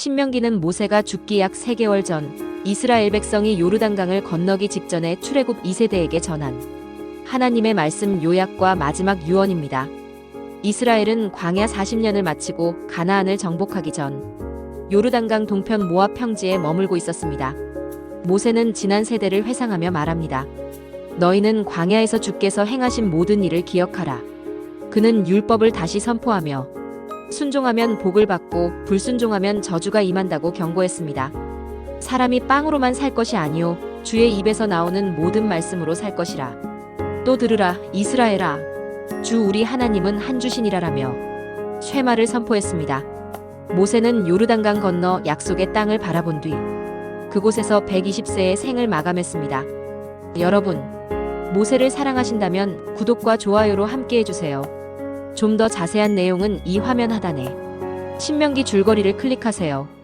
신명기는 모세가 죽기 약 3개월 전 이스라엘 백성이 요르단강을 건너기 직전에 출애굽 2세대에게 전한 하나님의 말씀 요약과 마지막 유언입니다. 이스라엘은 광야 40년을 마치고 가나안을 정복하기 전 요르단강 동편 모압 평지에 머물고 있었습니다. 모세는 지난 세대를 회상하며 말합니다. 너희는 광야에서 주께서 행하신 모든 일을 기억하라. 그는 율법을 다시 선포하며 순종하면 복을 받고 불순종하면 저주가 임한다고 경고했습니다. 사람이 빵으로만 살 것이 아니요 주의 입에서 나오는 모든 말씀으로 살 것이라. 또 들으라 이스라엘아 주 우리 하나님은 한 주신이라라며 쇠마를 선포했습니다. 모세는 요르단강 건너 약속의 땅을 바라본 뒤 그곳에서 120세의 생을 마감했습니다. 여러분 모세를 사랑하신다면 구독과 좋아요로 함께 해주세요. 좀 더 자세한 내용은 이 화면 하단에 신명기 줄거리를 클릭하세요.